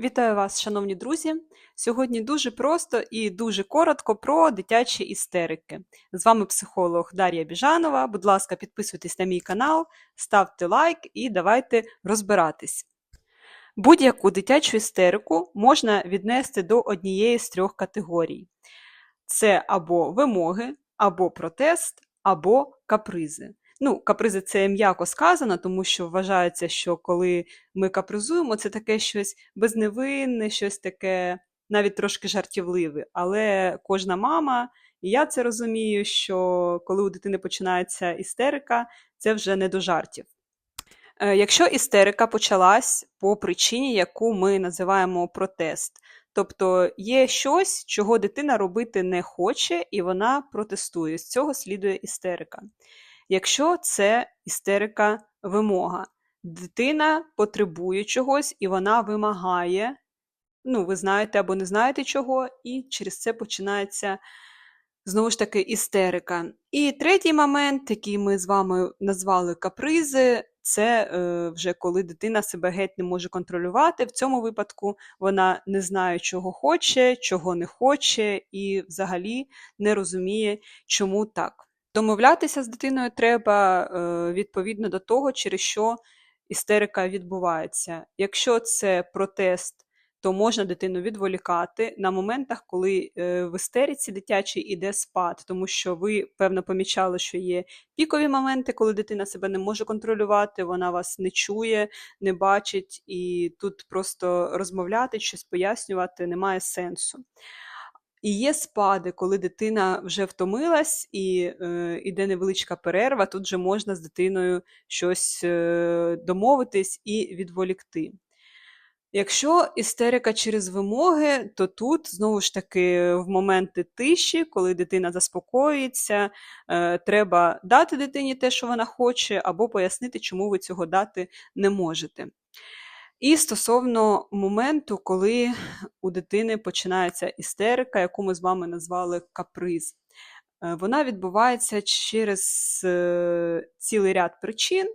Вітаю вас, шановні друзі! Сьогодні дуже просто і дуже коротко про дитячі істерики. З вами психолог Дар'я Біжанова. Будь ласка, підписуйтесь на мій канал, ставте лайк і давайте розбиратись. Будь-яку дитячу істерику можна віднести до однієї з трьох категорій: це або вимоги, або протест, або капризи. Ну, капризи це м'яко сказано, тому що вважається, що коли ми капризуємо, це таке щось безневинне, щось таке навіть трошки жартівливе. Але кожна мама, і я це розумію, що коли у дитини починається істерика, це вже не до жартів. Е, Якщо істерика почалась по причині, яку ми називаємо протест, тобто є щось, чого дитина робити не хоче, і вона протестує. З цього слідує істерика. Якщо це істерика вимога, дитина потребує чогось і вона вимагає, ну, ви знаєте або не знаєте чого, і через це починається знову ж таки істерика. І третій момент, який ми з вами назвали капризи, це е, вже коли дитина себе геть не може контролювати. В цьому випадку вона не знає, чого хоче, чого не хоче, і взагалі не розуміє, чому так. Домовлятися з дитиною треба е, відповідно до того, через що істерика відбувається. Якщо це протест, то можна дитину відволікати на моментах, коли е, в істериці дитячій іде спад, тому що ви, певно, помічали, що є пікові моменти, коли дитина себе не може контролювати, вона вас не чує, не бачить, і тут просто розмовляти, щось пояснювати немає сенсу. І є спади, коли дитина вже втомилась і е, іде невеличка перерва, тут вже можна з дитиною щось е, домовитись і відволікти. Якщо істерика через вимоги, то тут знову ж таки в моменти тиші, коли дитина заспокоїться, е, треба дати дитині те, що вона хоче, або пояснити, чому ви цього дати не можете. І стосовно моменту, коли у дитини починається істерика, яку ми з вами назвали каприз, Е, вона відбувається через е, цілий ряд причин.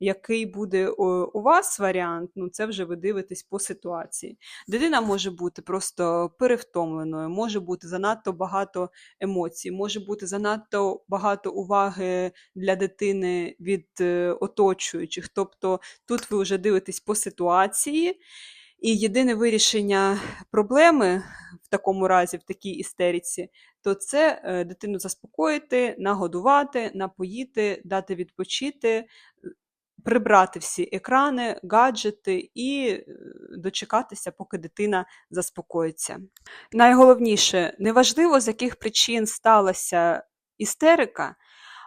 Який буде у вас варіант, ну це вже ви дивитесь по ситуації. Дитина може бути просто перевтомленою, може бути занадто багато емоцій, може бути занадто багато уваги для дитини від е, оточуючих. Тобто тут ви вже дивитесь по ситуації, і єдине вирішення проблеми в такому разі, в такій істериці, то це е, дитину заспокоїти, нагодувати, напоїти, дати відпочити, прибрати всі екрани, гаджети і е, дочекатися, поки дитина заспокоїться. Найголовніше, неважливо, з яких причин сталася істерика.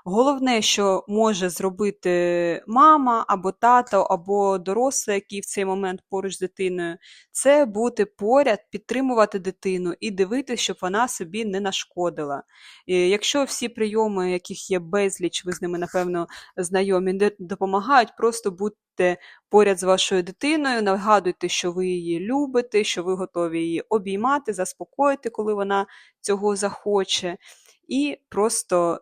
Головне, що може зробити мама або тато, або дорослий, який в цей момент поруч з дитиною, це бути поряд, підтримувати дитину і дивитися, щоб вона собі не нашкодила. І Якщо всі прийоми, яких є безліч, ви з ними, напевно, знайомі, допомагають, просто будьте поряд з вашою дитиною, нагадуйте, що ви її любите, що ви готові її обіймати, заспокоїти, коли вона цього захоче. І просто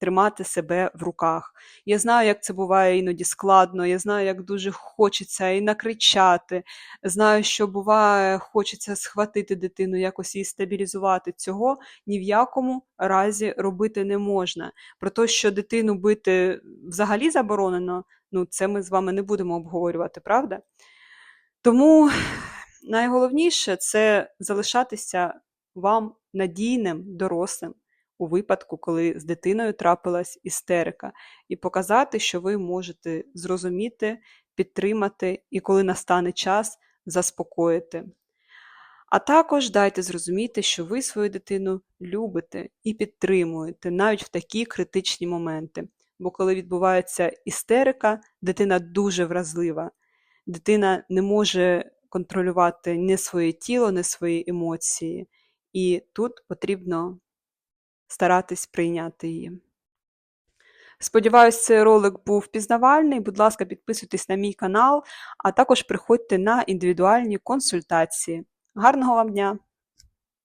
тримати себе в руках. Я знаю, як це буває іноді складно, я знаю, як дуже хочеться і накричати. Знаю, що буває, хочеться схватити дитину, якось її стабілізувати. Цього ні в якому разі робити не можна. Про те, що дитину бити взагалі заборонено, ну це ми з вами не будемо обговорювати, правда? Тому найголовніше це залишатися вам надійним, дорослим у випадку, коли з дитиною трапилась істерика, і показати, що ви можете зрозуміти, підтримати і коли настане час, заспокоїти. А також дайте зрозуміти, що ви свою дитину любите і підтримуєте навіть в такі критичні моменти. Бо коли відбувається істерика, дитина дуже вразлива, дитина не може контролювати ні своє тіло, ні свої емоції. І тут потрібно старатись прийняти її. Сподіваюсь, цей ролик був пізнавальний. Будь ласка, підписуйтесь на мій канал, а також приходьте на індивідуальні консультації. Гарного вам дня!